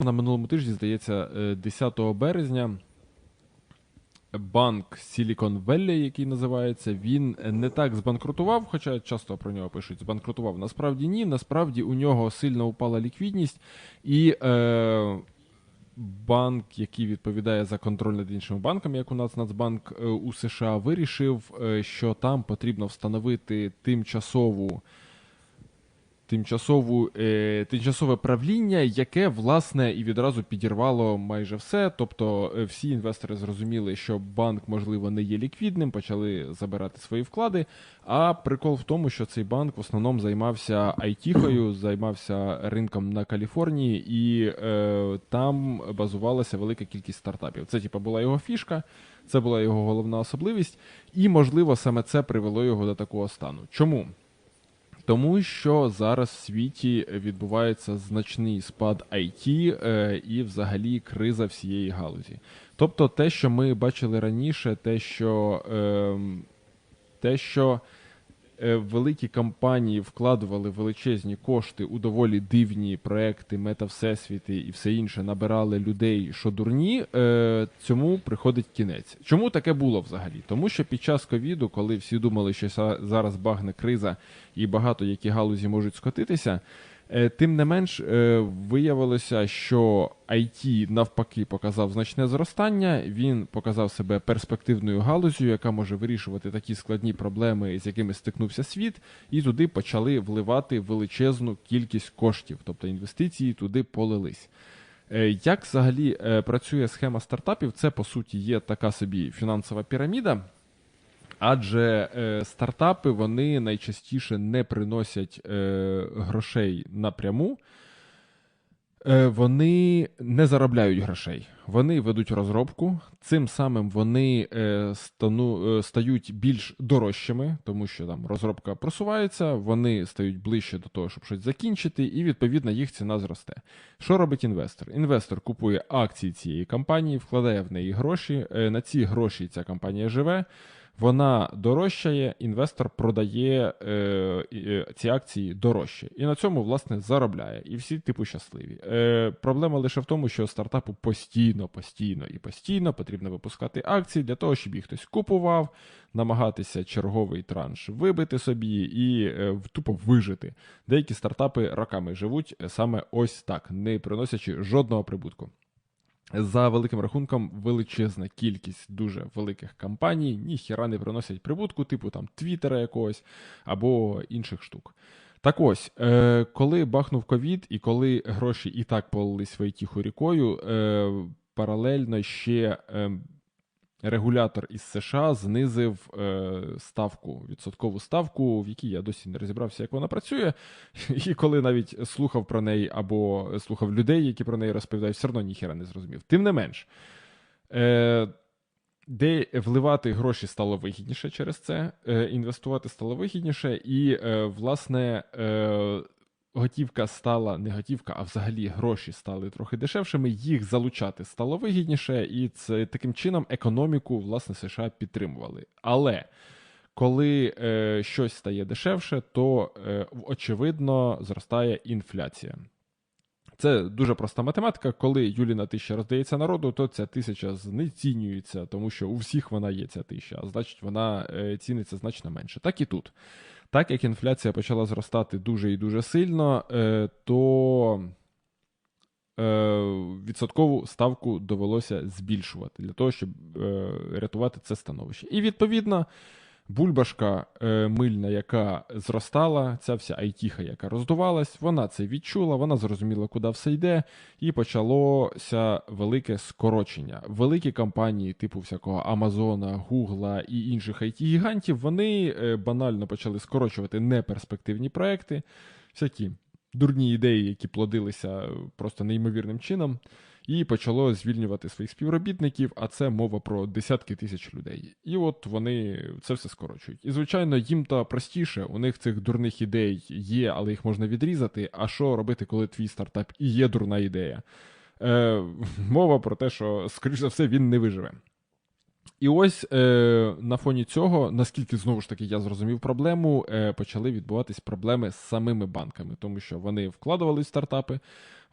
На минулому тижні, здається, е, 10 березня банк Silicon Valley, який називається, він не так збанкрутував, хоча часто про нього пишуть, збанкрутував. Насправді ні. Насправді у нього сильно упала ліквідність, і е, банк, який відповідає за контроль над іншими банками, як у нас Нацбанк е, у США, вирішив, е, що там потрібно встановити тимчасову тимчасову, е, тимчасове правління, яке власне і відразу підірвало майже все. Тобто е, всі інвестори зрозуміли, що банк, можливо, не є ліквідним, почали забирати свої вклади. А прикол в тому, що цей банк в основному займався айтіхою, займався ринком на Каліфорнії, і е, там базувалася велика кількість стартапів. Це типа була його фішка, це була його головна особливість, і можливо саме це привело його до такого стану. Чому? Тому що зараз в світі відбувається значний спад IT е, і взагалі криза всієї галузі. Тобто, те, що ми бачили раніше, те, що, е, те, що великі компанії вкладували величезні кошти у доволі дивні проекти, мета-всесвіти і все інше, набирали людей, що дурні, е, цьому приходить кінець. Чому таке було взагалі? Тому що під час ковіду, коли всі думали, що зараз багне криза і багато які галузі можуть скотитися. Е, Тим не менш, е, виявилося, що IT навпаки показав значне зростання. Він показав себе перспективною галузю, яка може вирішувати такі складні проблеми, з якими стикнувся світ, і туди почали вливати величезну кількість коштів, тобто інвестиції туди полились. Е, Як взагалі працює схема стартапів? Це по суті є така собі фінансова піраміда. Адже е, стартапи вони найчастіше не приносять е, грошей напряму, е, вони не заробляють грошей. Вони ведуть розробку, цим самим вони е, стану, е, стають більш дорожчими, тому що там розробка просувається, вони стають ближче до того, щоб щось закінчити, і відповідно їх ціна зросте. Що робить інвестор? Інвестор купує акції цієї компанії, вкладає в неї гроші. На ці гроші ця компанія живе. Вона дорожчає, інвестор продає е, е, ці акції дорожче. І на цьому, власне, заробляє. І всі, типу, щасливі. Е, проблема лише в тому, що стартапу постійно, постійно і постійно потрібно випускати акції для того, щоб їх хтось купував, намагатися черговий транш вибити собі і е, тупо вижити. Деякі стартапи роками живуть е, саме ось так, не приносячи жодного прибутку. За великим рахунком, величезна кількість дуже великих компаній ніхіра не приносять прибутку, типу там Твіттера якогось або інших штук. Так ось, е, коли бахнув ковід, і коли гроші і так полились в айтіху рікою, е, паралельно ще е, регулятор із США знизив е, ставку, відсоткову ставку, в якій я досі не розібрався, як вона працює. І коли навіть слухав про неї або слухав людей, які про неї розповідають, все одно ніхіра не зрозумів. Тим не менш, е, де вливати гроші стало вигідніше через це, е, інвестувати стало вигідніше, і, е, власне, е, готівка стала не готівка, а взагалі гроші стали трохи дешевшими, їх залучати стало вигідніше, і це таким чином економіку власне США підтримували. Але коли е, щось стає дешевше, то е, очевидно зростає інфляція. Це дуже проста математика. Коли Юліна тисяча роздається народу, то ця тисяча знецінюється, тому що у всіх вона є ця тисяча, а значить вона е, ціниться значно менше. Так і тут. Так як інфляція почала зростати дуже і дуже сильно, е, то е, відсоткову ставку довелося збільшувати для того, щоб е, рятувати це становище. І відповідно. Бульбашка е, мильна, яка зростала, ця вся айтіха, яка роздувалась, вона це відчула, вона зрозуміла, куди все йде, і почалося велике скорочення. Великі компанії, типу всякого Амазона, Гугла і інших IT-гігантів, вони е, банально почали скорочувати неперспективні проекти, всякі дурні ідеї, які плодилися просто неймовірним чином. І почало звільнювати своїх співробітників, а це мова про десятки тисяч людей. І от вони це все скорочують. І звичайно, їм то простіше, у них цих дурних ідей є, але їх можна відрізати. А що робити, коли твій стартап і є дурна ідея? Е, Мова про те, що, скоріш за все, він не виживе. І ось е, на фоні цього, наскільки знову ж таки я зрозумів проблему, е, почали відбуватись проблеми з самими банками, тому що вони вкладували в стартапи,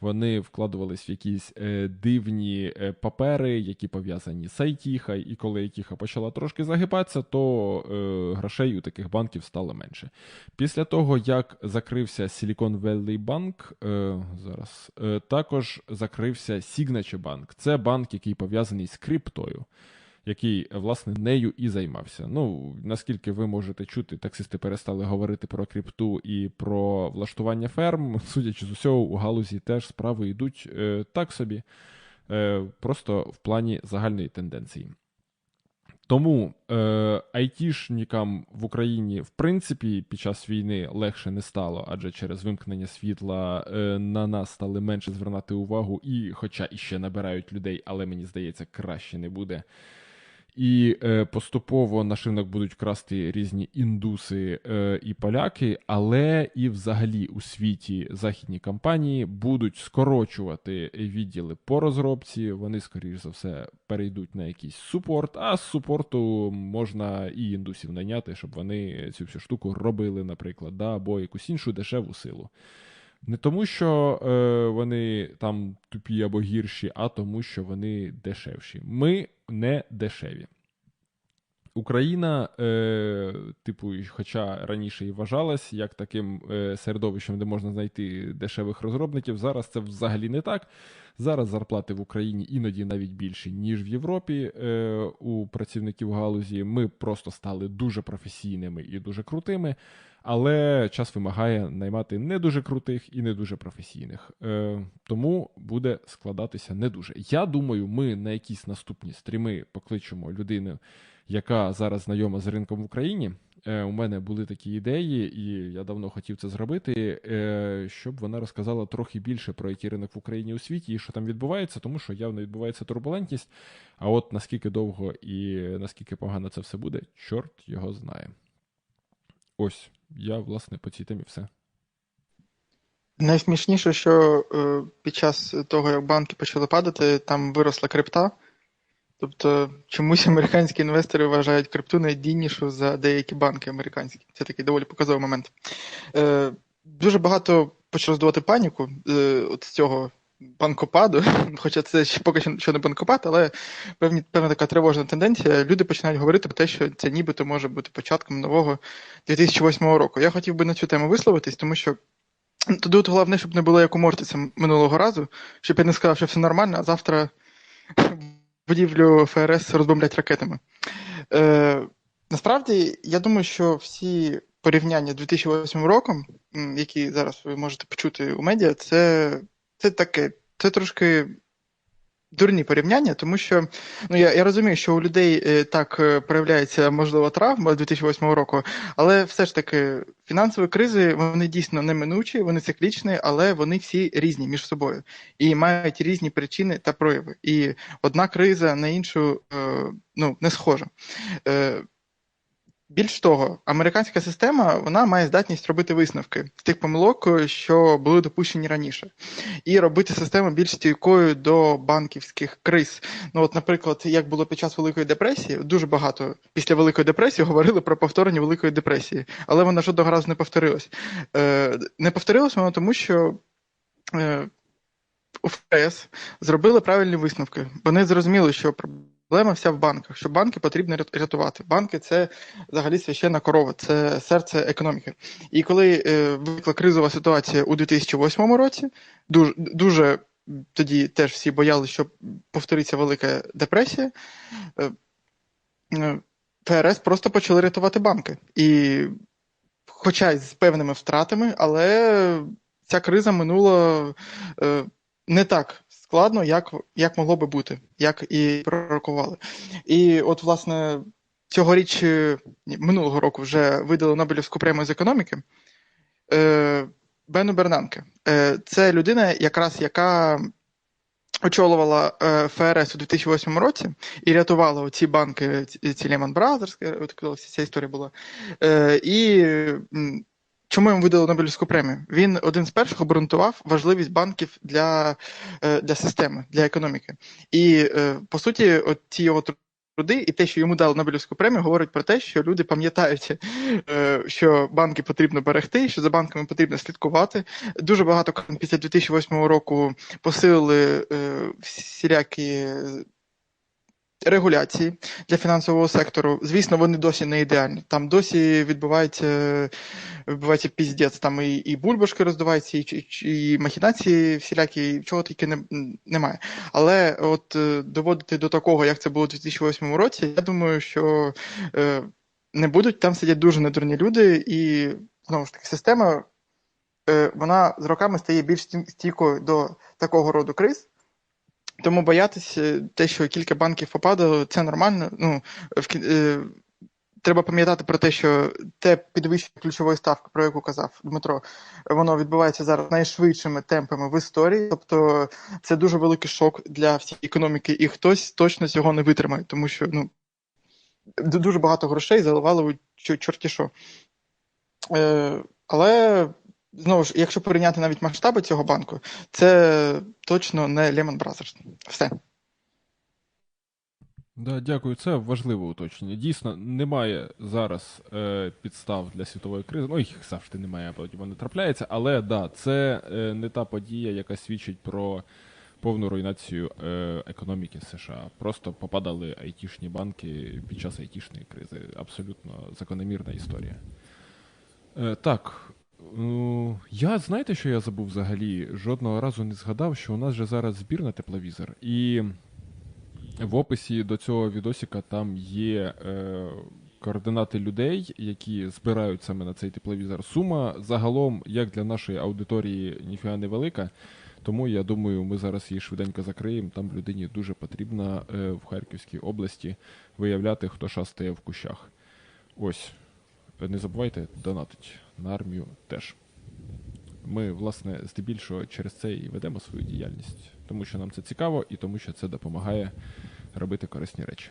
вони вкладувались в якісь е, дивні е, папери, які пов'язані з Айтіха, і коли Айтіха почала трошки загибатися, то е, грошей у таких банків стало менше. Після того, як закрився Silicon Valley Bank, е, зараз е, також закрився Signature Bank. Це банк, який пов'язаний з криптою який власне нею і займався. Ну наскільки ви можете чути, таксисти перестали говорити про крипту і про влаштування ферм. Судячи з усього, у галузі теж справи йдуть е, так собі, е, просто в плані загальної тенденції. Тому е, айтішникам в Україні, в принципі, під час війни легше не стало, адже через вимкнення світла е, на нас стали менше звернути увагу, і, хоча іще набирають людей, але мені здається, краще не буде. І е, поступово на шинок будуть красти різні індуси е, і поляки, але і взагалі у світі західні компанії будуть скорочувати відділи по розробці. Вони, скоріш за все, перейдуть на якийсь супорт, а з супорту можна і індусів найняти, щоб вони цю всю штуку робили, наприклад, да, або якусь іншу дешеву силу. Не тому, що е, вони там тупі або гірші, а тому, що вони дешевші. Ми не дешеві. Україна, е, типу, хоча раніше і вважалась як таким е, середовищем, де можна знайти дешевих розробників, зараз це взагалі не так. Зараз зарплати в Україні іноді навіть більші, ніж в Європі е, у працівників галузі. Ми просто стали дуже професійними і дуже крутими, але час вимагає наймати не дуже крутих і не дуже професійних. Е, Тому буде складатися не дуже. Я думаю, ми на якісь наступні стріми покличемо людину яка зараз знайома з ринком в Україні. Е, у мене були такі ідеї, і я давно хотів це зробити, е, щоб вона розказала трохи більше про it ринок в Україні у світі і що там відбувається, тому що явно відбувається турбулентність. А от наскільки довго і наскільки погано це все буде, чорт його знає. Ось я, власне, по цій темі все. Найсмішніше, що е, під час того, як банки почали падати, там виросла крипта. Тобто чомусь американські інвестори вважають крипту найдійнішу за деякі банки американські. Це такий доволі показовий момент. Е, Дуже багато почало роздувати паніку е, от з цього банкопаду, хоча це ще поки що не банкопад, але певні, певна така тривожна тенденція. Люди починають говорити про те, що це нібито може бути початком нового 2008 року. Я хотів би на цю тему висловитись, тому що. Тут головне, щоб не було як у Мортіса минулого разу, щоб я не сказав, що все нормально, а завтра будівлю ФРС розбомблять ракетами. Е, Насправді, я думаю, що всі порівняння з 2008 роком, які зараз ви можете почути у медіа, це це таке, це трошки дурні порівняння, тому що ну я я розумію, що у людей е, так е, проявляється можливо травма 2008 року, але все ж таки фінансові кризи вони дійсно неминучі, вони циклічні, але вони всі різні між собою і мають різні причини та прояви. І одна криза на іншу е, ну не схожа. Більш того, американська система вона має здатність робити висновки з тих помилок, що були допущені раніше, і робити систему більш стійкою до банківських криз. Ну, от, наприклад, як було під час Великої депресії, дуже багато після Великої депресії говорили про повторення Великої депресії, але вона жодного разу не повторилась. Е, Не повторилась вона тому, що. Е, ФС зробили правильні висновки. Вони зрозуміли, що Проблема вся в банках, що банки потрібно рятувати. Банки це взагалі священна корова, це серце економіки. І коли е, виникла кризова ситуація у 2008 році, дуже дуже тоді теж всі боялися, що повториться Велика депресія, е, е, ФРС просто почали рятувати банки. І, хоча й з певними втратами, але ця криза минула е, не так складно, як як могло би бути, як і пророкували. І от, власне, цьогоріч е, минулого року вже видали Нобелівську премію з економіки е, Бену Бернанке. Е, Це людина, якраз яка очолювала е, ФРС у 2008 році і рятувала оці банки, ці Lehman Brothers, от ця історія була. Е, І Чому йому видали Нобелівську премію? Він один з перших обґрунтував важливість банків для е, для системи, для економіки. І е, по суті, от ті його труди, і те, що йому дали Нобелівську премію, говорить про те, що люди пам'ятають, е, що банки потрібно берегти, що за банками потрібно слідкувати. Дуже багато після 2008 року посилили всілякі регуляції для фінансового сектору. Звісно, вони досі не ідеальні. Там досі відбувається, відбувається піздець, там і, і бульбашки роздуваються, і, і, і махінації всілякі, і чого тільки не, немає. Але от е, доводити до такого, як це було у 2008 році, я думаю, що е, не будуть. Там сидять дуже недурні люди, і знову ж таки, система е, вона з роками стає більш стій- стійкою до такого роду криз. Тому боятися те, що кілька банків попадало, це нормально. Ну, в, е, треба пам'ятати про те, що те підвищення ключової ставки, про яку казав Дмитро, воно відбувається зараз найшвидшими темпами в історії. Тобто це дуже великий шок для всієї економіки, і хтось точно цього не витримає, тому що ну, дуже багато грошей заливали у чо- чорті що. Е, але знову ж, якщо порівняти навіть масштаби цього банку, це точно не Lehman Brothers. Все. Да, дякую, це важливе уточнення. Дійсно, немає зараз е, підстав для світової кризи. Ну, їх завжди немає, потім вони трапляються. Але да, це е, не та подія, яка свідчить про повну руйнацію е, економіки США. Просто попадали айтішні банки під час айтішної кризи. Абсолютно закономірна історія. Е, так. Ну, я знаєте, що я забув взагалі? Жодного разу не згадав, що у нас же зараз збір на тепловізор. І в описі до цього відосика там є е, координати людей, які збирають саме на цей тепловізор. Сума загалом, як для нашої аудиторії, ніфіга не велика. Тому я думаю, ми зараз її швиденько закриємо. Там людині дуже потрібно е, в Харківській області виявляти, хто шастає в кущах. Ось. Не забувайте донатить на армію теж. Ми, власне, здебільшого через це і ведемо свою діяльність, тому що нам це цікаво і тому що це допомагає робити корисні речі.